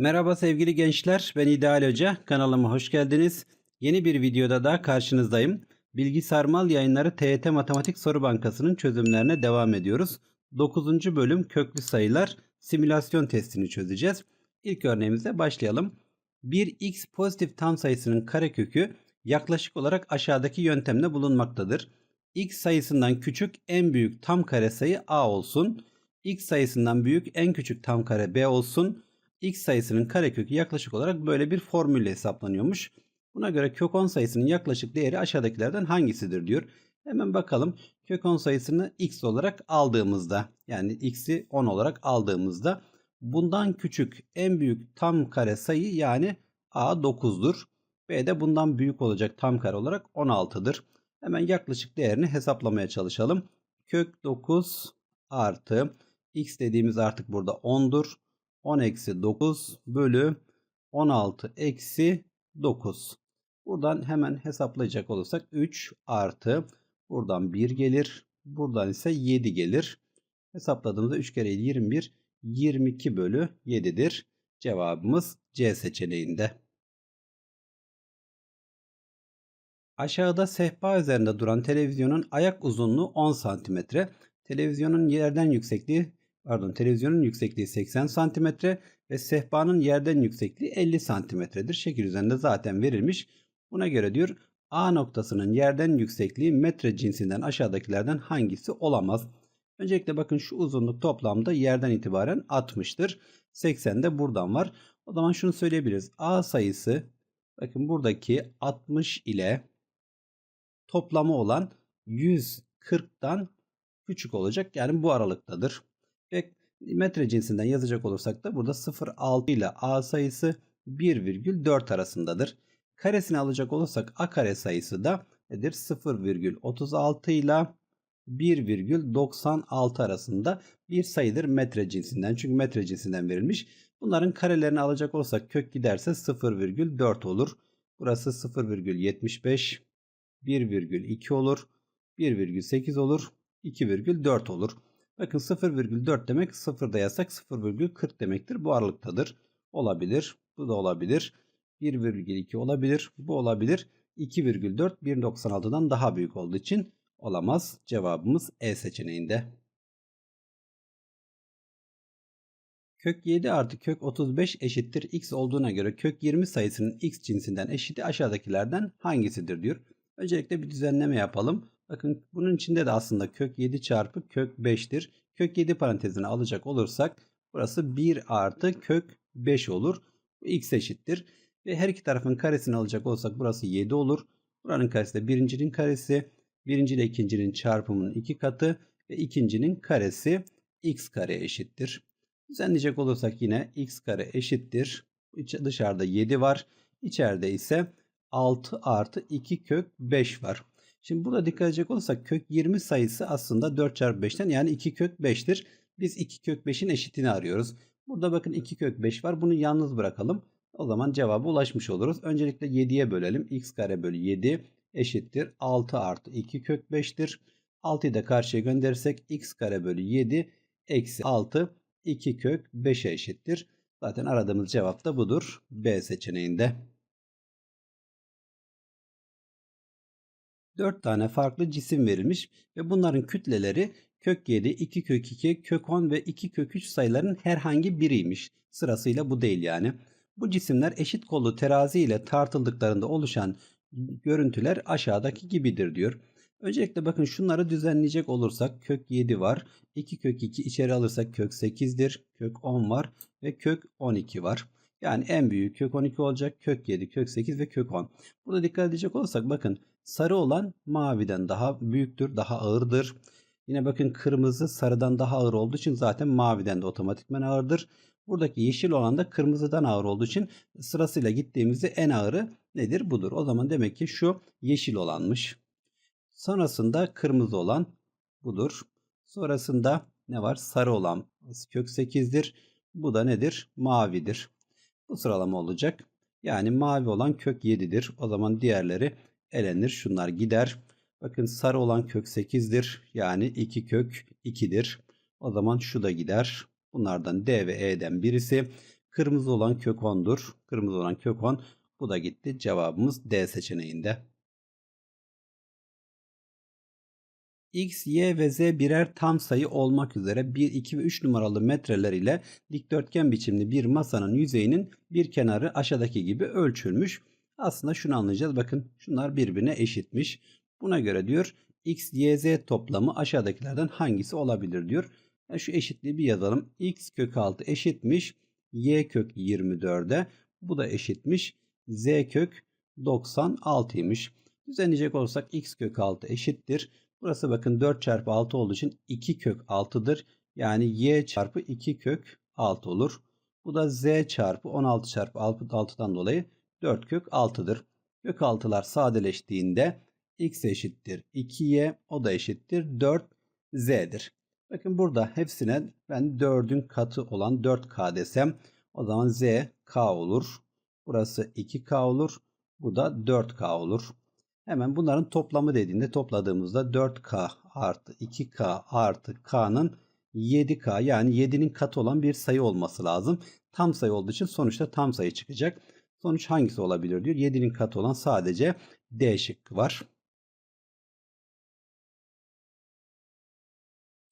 Merhaba sevgili gençler, ben İdeal Hoca. Kanalıma hoş geldiniz. Yeni bir videoda daha karşınızdayım. Bilgi Sarmal Yayınları TYT Matematik Soru Bankası'nın çözümlerine devam ediyoruz. 9. bölüm köklü sayılar simülasyon testini çözeceğiz. İlk örneğimize başlayalım. Bir x pozitif tam sayısının karekökü yaklaşık olarak aşağıdaki yöntemle bulunmaktadır. x sayısından küçük en büyük tam kare sayı a olsun. x sayısından büyük en küçük tam kare b olsun x sayısının karekökü yaklaşık olarak böyle bir formülle hesaplanıyormuş. Buna göre kök 10 sayısının yaklaşık değeri aşağıdakilerden hangisidir diyor. Hemen bakalım kök 10 sayısını x olarak aldığımızda yani x'i 10 olarak aldığımızda bundan küçük en büyük tam kare sayı yani a 9'dur. B de bundan büyük olacak tam kare olarak 16'dır. Hemen yaklaşık değerini hesaplamaya çalışalım. Kök 9 artı x dediğimiz artık burada 10'dur. 10 eksi 9 bölü 16 eksi 9. Buradan hemen hesaplayacak olursak 3 artı buradan 1 gelir. Buradan ise 7 gelir. Hesapladığımızda 3 kere 7 21 22 bölü 7'dir. Cevabımız C seçeneğinde. Aşağıda sehpa üzerinde duran televizyonun ayak uzunluğu 10 cm. Televizyonun yerden yüksekliği pardon televizyonun yüksekliği 80 cm ve sehpanın yerden yüksekliği 50 cm'dir. Şekil üzerinde zaten verilmiş. Buna göre diyor A noktasının yerden yüksekliği metre cinsinden aşağıdakilerden hangisi olamaz? Öncelikle bakın şu uzunluk toplamda yerden itibaren 60'tır. 80 de buradan var. O zaman şunu söyleyebiliriz. A sayısı bakın buradaki 60 ile toplamı olan 140'tan küçük olacak. Yani bu aralıktadır. Ve metre cinsinden yazacak olursak da burada 0,6 ile A sayısı 1,4 arasındadır. Karesini alacak olursak A kare sayısı da nedir? 0,36 ile 1,96 arasında bir sayıdır metre cinsinden. Çünkü metre cinsinden verilmiş. Bunların karelerini alacak olursak kök giderse 0,4 olur. Burası 0,75, 1,2 olur, 1,8 olur, 2,4 olur. Bakın 0,4 demek 0'da yazsak 0,40 demektir. Bu aralıktadır. Olabilir. Bu da olabilir. 1,2 olabilir. Bu olabilir. 2,4 1,96'dan daha büyük olduğu için olamaz. Cevabımız E seçeneğinde. Kök 7 artı kök 35 eşittir x olduğuna göre kök 20 sayısının x cinsinden eşiti aşağıdakilerden hangisidir diyor. Öncelikle bir düzenleme yapalım. Bakın bunun içinde de aslında kök 7 çarpı kök 5'tir. Kök 7 parantezine alacak olursak burası 1 artı kök 5 olur. Bu x eşittir. Ve her iki tarafın karesini alacak olsak burası 7 olur. Buranın karesi de birincinin karesi. Birinci ile ikincinin çarpımının iki katı. Ve ikincinin karesi x kare eşittir. Düzenleyecek olursak yine x kare eşittir. Dışarıda 7 var. İçeride ise 6 artı 2 kök 5 var. Şimdi burada dikkat edecek olursak kök 20 sayısı aslında 4 çarpı 5'ten yani 2 kök 5'tir. Biz 2 kök 5'in eşitini arıyoruz. Burada bakın 2 kök 5 var. Bunu yalnız bırakalım. O zaman cevaba ulaşmış oluruz. Öncelikle 7'ye bölelim. x kare bölü 7 eşittir. 6 artı 2 kök 5'tir. 6'yı da karşıya gönderirsek x kare bölü 7 eksi 6 2 kök 5'e eşittir. Zaten aradığımız cevap da budur. B seçeneğinde. 4 tane farklı cisim verilmiş ve bunların kütleleri kök 7, 2 kök 2, kök 10 ve 2 kök 3 sayıların herhangi biriymiş. Sırasıyla bu değil yani. Bu cisimler eşit kollu terazi ile tartıldıklarında oluşan görüntüler aşağıdaki gibidir diyor. Öncelikle bakın şunları düzenleyecek olursak kök 7 var. 2 kök 2 içeri alırsak kök 8'dir. Kök 10 var ve kök 12 var. Yani en büyük kök 12 olacak. Kök 7, kök 8 ve kök 10. Burada dikkat edecek olursak bakın sarı olan maviden daha büyüktür, daha ağırdır. Yine bakın kırmızı sarıdan daha ağır olduğu için zaten maviden de otomatikmen ağırdır. Buradaki yeşil olan da kırmızıdan ağır olduğu için sırasıyla gittiğimizde en ağırı nedir? Budur. O zaman demek ki şu yeşil olanmış. Sonrasında kırmızı olan budur. Sonrasında ne var? Sarı olan kök 8'dir. Bu da nedir? Mavidir. Bu sıralama olacak. Yani mavi olan kök 7'dir. O zaman diğerleri elenir. Şunlar gider. Bakın sarı olan kök 8'dir. Yani 2 kök 2'dir. O zaman şu da gider. Bunlardan D ve E'den birisi. Kırmızı olan kök 10'dur. Kırmızı olan kök 10. Bu da gitti. Cevabımız D seçeneğinde. X, Y ve Z birer tam sayı olmak üzere 1, 2 ve 3 numaralı metreler ile dikdörtgen biçimli bir masanın yüzeyinin bir kenarı aşağıdaki gibi ölçülmüş. Aslında şunu anlayacağız. Bakın şunlar birbirine eşitmiş. Buna göre diyor X, Y, Z toplamı aşağıdakilerden hangisi olabilir diyor. Yani şu eşitliği bir yazalım. X kök 6 eşitmiş. Y kök 24'e. Bu da eşitmiş. Z kök 96'ymış. Düzenleyecek olursak X kök 6 eşittir. Burası bakın 4 çarpı 6 olduğu için 2 kök 6'dır. Yani y çarpı 2 kök 6 olur. Bu da z çarpı 16 çarpı 6'dan dolayı 4 kök 6'dır. Kök 6'lar sadeleştiğinde x eşittir 2y o da eşittir 4z'dir. Bakın burada hepsine ben 4'ün katı olan 4k desem o zaman z k olur. Burası 2k olur. Bu da 4k olur. Hemen bunların toplamı dediğinde topladığımızda 4K artı 2K artı K'nın 7K yani 7'nin katı olan bir sayı olması lazım. Tam sayı olduğu için sonuçta tam sayı çıkacak. Sonuç hangisi olabilir diyor. 7'nin katı olan sadece D şıkkı var.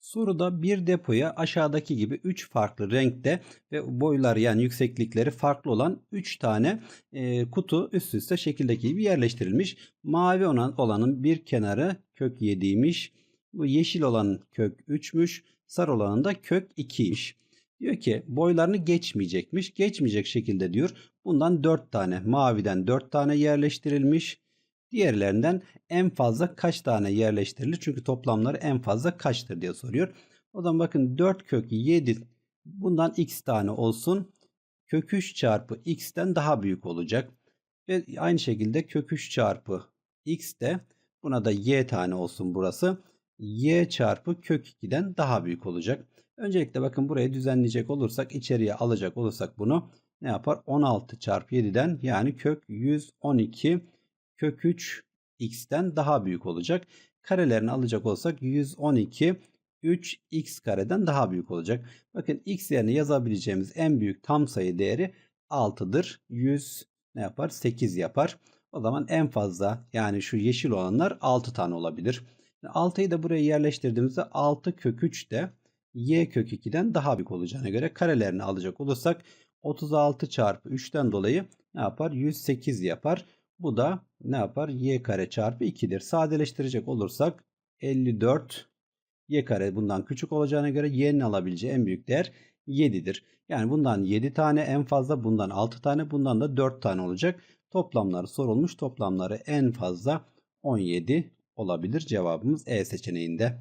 Soruda bir depoya aşağıdaki gibi 3 farklı renkte ve boyları yani yükseklikleri farklı olan 3 tane e, kutu üst üste şekildeki gibi yerleştirilmiş. Mavi olan olanın bir kenarı kök 7'ymiş. Bu yeşil olan kök 3'müş. Sarı olanın da kök 2'ymiş. Diyor ki boylarını geçmeyecekmiş. Geçmeyecek şekilde diyor. Bundan 4 tane maviden 4 tane yerleştirilmiş. Diğerlerinden en fazla kaç tane yerleştirilir? Çünkü toplamları en fazla kaçtır diye soruyor. O zaman bakın 4 kök 7 bundan x tane olsun. Kök 3 çarpı x'ten daha büyük olacak. Ve aynı şekilde kök 3 çarpı x de buna da y tane olsun burası. y çarpı kök 2'den daha büyük olacak. Öncelikle bakın burayı düzenleyecek olursak içeriye alacak olursak bunu ne yapar? 16 çarpı 7'den yani kök 112 kök 3 x'ten daha büyük olacak. Karelerini alacak olsak 112 3x kareden daha büyük olacak. Bakın x yerine yazabileceğimiz en büyük tam sayı değeri 6'dır. 100 ne yapar? 8 yapar. O zaman en fazla yani şu yeşil olanlar 6 tane olabilir. 6'yı da buraya yerleştirdiğimizde 6 kök 3 de y kök 2'den daha büyük olacağına göre karelerini alacak olursak 36 çarpı 3'ten dolayı ne yapar? 108 yapar. Bu da ne yapar? y kare çarpı 2'dir. Sadeleştirecek olursak 54 y kare bundan küçük olacağına göre y'nin alabileceği en büyük değer 7'dir. Yani bundan 7 tane en fazla bundan 6 tane bundan da 4 tane olacak. Toplamları sorulmuş. Toplamları en fazla 17 olabilir. Cevabımız E seçeneğinde.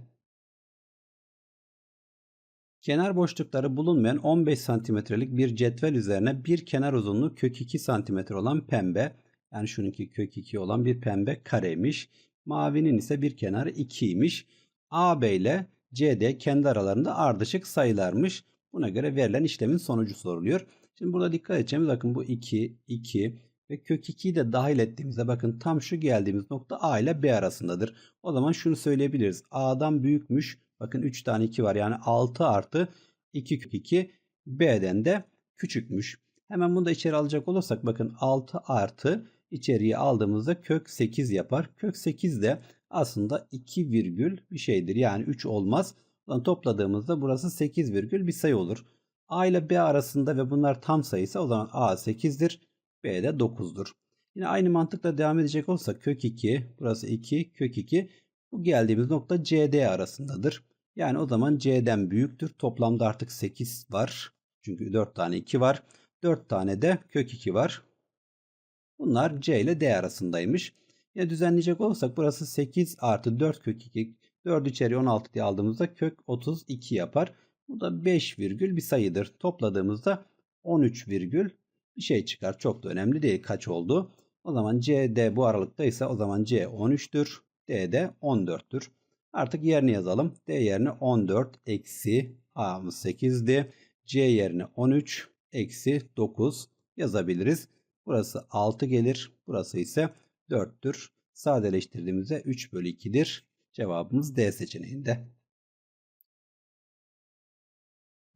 Kenar boşlukları bulunmayan 15 santimetrelik bir cetvel üzerine bir kenar uzunluğu kök 2 santimetre olan pembe yani şununki kök 2 olan bir pembe kareymiş. Mavinin ise bir kenarı 2'ymiş. AB ile CD kendi aralarında ardışık sayılarmış. Buna göre verilen işlemin sonucu soruluyor. Şimdi burada dikkat edeceğimiz bakın bu 2, 2 ve kök 2'yi de dahil ettiğimizde bakın tam şu geldiğimiz nokta A ile B arasındadır. O zaman şunu söyleyebiliriz. A'dan büyükmüş. Bakın 3 tane 2 var yani 6 artı 2 kök 2 B'den de küçükmüş. Hemen bunu da içeri alacak olursak bakın 6 artı içeriye aldığımızda kök 8 yapar. Kök 8 de aslında 2 virgül bir şeydir. Yani 3 olmaz. Buradan topladığımızda burası 8 virgül bir sayı olur. A ile B arasında ve bunlar tam sayısı o zaman A 8'dir. B de 9'dur. Yine aynı mantıkla devam edecek olsak kök 2 burası 2 kök 2 bu geldiğimiz nokta CD arasındadır. Yani o zaman C'den büyüktür. Toplamda artık 8 var. Çünkü 4 tane 2 var. 4 tane de kök 2 var. Bunlar C ile D arasındaymış. Ya düzenleyecek olursak burası 8 artı 4 kök 2. 4 içeri 16 diye aldığımızda kök 32 yapar. Bu da 5 virgül bir sayıdır. Topladığımızda 13 virgül bir şey çıkar. Çok da önemli değil kaç oldu. O zaman C, D bu aralıktaysa o zaman C 13'tür. D de 14'tür. Artık yerini yazalım. D yerine 14 eksi A'mız 8'di. C yerine 13 eksi 9 yazabiliriz. Burası 6 gelir. Burası ise 4'tür. Sadeleştirdiğimizde 3 bölü 2'dir. Cevabımız D seçeneğinde.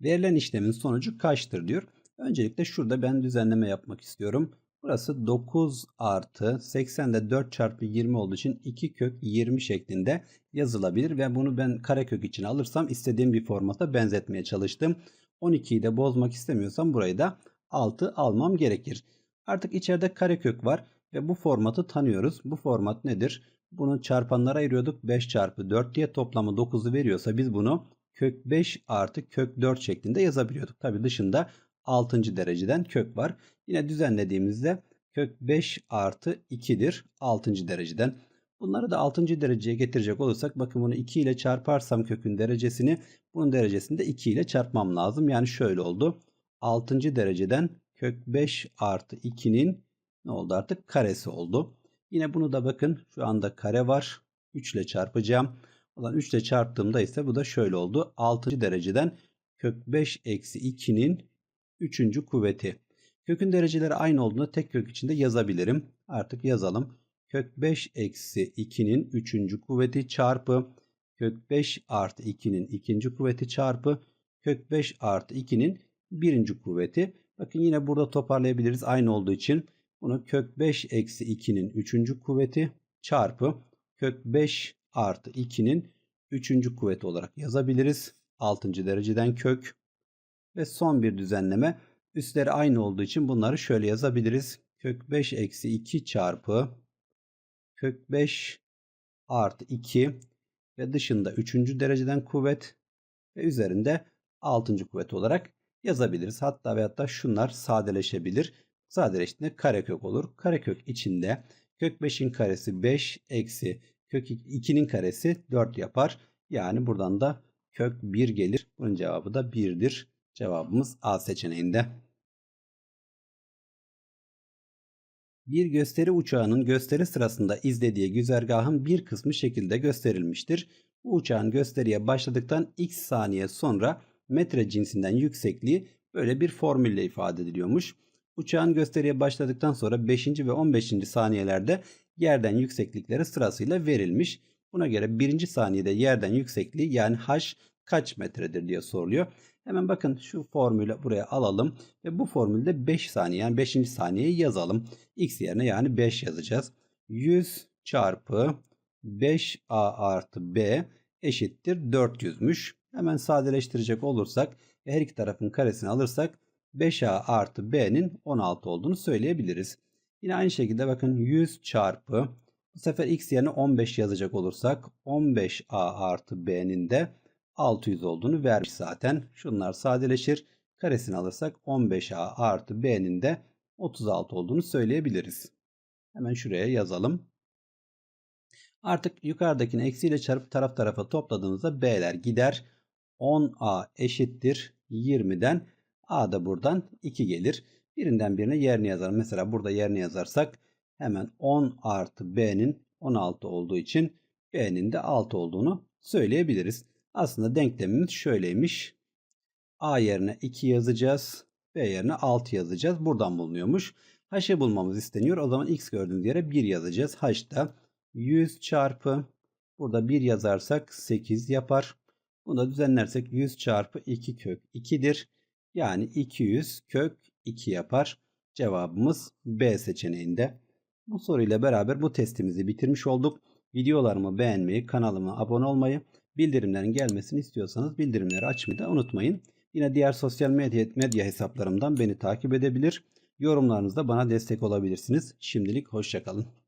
Verilen işlemin sonucu kaçtır diyor. Öncelikle şurada ben düzenleme yapmak istiyorum. Burası 9 artı 80'de 4 çarpı 20 olduğu için 2 kök 20 şeklinde yazılabilir. Ve bunu ben karekök için alırsam istediğim bir formata benzetmeye çalıştım. 12'yi de bozmak istemiyorsam burayı da 6 almam gerekir. Artık içeride karekök var ve bu formatı tanıyoruz. Bu format nedir? Bunu çarpanlara ayırıyorduk. 5 çarpı 4 diye toplamı 9'u veriyorsa biz bunu kök 5 artı kök 4 şeklinde yazabiliyorduk. Tabi dışında 6. dereceden kök var. Yine düzenlediğimizde kök 5 artı 2'dir 6. dereceden. Bunları da 6. dereceye getirecek olursak bakın bunu 2 ile çarparsam kökün derecesini bunun derecesini de 2 ile çarpmam lazım. Yani şöyle oldu. 6. dereceden kök 5 artı 2'nin ne oldu artık karesi oldu. Yine bunu da bakın şu anda kare var. 3 ile çarpacağım. O zaman 3 ile çarptığımda ise bu da şöyle oldu. 6. dereceden kök 5 eksi 2'nin 3. kuvveti. Kökün dereceleri aynı olduğunda tek kök içinde yazabilirim. Artık yazalım. Kök 5 eksi 2'nin 3. kuvveti çarpı kök 5 artı 2'nin 2. kuvveti çarpı kök 5 artı 2'nin 1. kuvveti. Bakın yine burada toparlayabiliriz aynı olduğu için. Bunu kök 5 eksi 2'nin 3. kuvveti çarpı kök 5 artı 2'nin 3. kuvveti olarak yazabiliriz. 6. dereceden kök ve son bir düzenleme. Üstleri aynı olduğu için bunları şöyle yazabiliriz. Kök 5 eksi 2 çarpı kök 5 artı 2 ve dışında 3. dereceden kuvvet ve üzerinde 6. kuvvet olarak yazabiliriz. Hatta ve hatta şunlar sadeleşebilir. Sadeleştiğinde karekök olur. Karekök içinde kök 5'in karesi 5 eksi kök 2'nin karesi 4 yapar. Yani buradan da kök 1 gelir. Bunun cevabı da 1'dir. Cevabımız A seçeneğinde. Bir gösteri uçağının gösteri sırasında izlediği güzergahın bir kısmı şekilde gösterilmiştir. Bu uçağın gösteriye başladıktan x saniye sonra metre cinsinden yüksekliği böyle bir formülle ifade ediliyormuş. Uçağın gösteriye başladıktan sonra 5. ve 15. saniyelerde yerden yükseklikleri sırasıyla verilmiş. Buna göre 1. saniyede yerden yüksekliği yani h kaç metredir diye soruluyor. Hemen bakın şu formülü buraya alalım ve bu formülde 5 saniye yani 5. saniyeyi yazalım. X yerine yani 5 yazacağız. 100 çarpı 5A artı B eşittir 400'müş. Hemen sadeleştirecek olursak ve her iki tarafın karesini alırsak 5A artı B'nin 16 olduğunu söyleyebiliriz. Yine aynı şekilde bakın 100 çarpı bu sefer x yerine 15 yazacak olursak 15A artı B'nin de 600 olduğunu vermiş zaten. Şunlar sadeleşir. Karesini alırsak 15A artı B'nin de 36 olduğunu söyleyebiliriz. Hemen şuraya yazalım. Artık yukarıdakini eksiyle çarpıp taraf tarafa topladığınızda B'ler gider. 10A eşittir 20'den A da buradan 2 gelir. Birinden birine yerini yazarım. Mesela burada yerini yazarsak hemen 10 artı B'nin 16 olduğu için B'nin de 6 olduğunu söyleyebiliriz. Aslında denklemimiz şöyleymiş. A yerine 2 yazacağız. B yerine 6 yazacağız. Buradan bulunuyormuş. H'ı bulmamız isteniyor. O zaman x gördüğünüz yere 1 yazacağız. H da 100 çarpı burada 1 yazarsak 8 yapar. Bunu da düzenlersek 100 çarpı 2 kök 2'dir. Yani 200 kök 2 yapar. Cevabımız B seçeneğinde. Bu soruyla beraber bu testimizi bitirmiş olduk. Videolarımı beğenmeyi, kanalıma abone olmayı, bildirimlerin gelmesini istiyorsanız bildirimleri açmayı da unutmayın. Yine diğer sosyal medya, medya hesaplarımdan beni takip edebilir. Yorumlarınızda bana destek olabilirsiniz. Şimdilik hoşçakalın.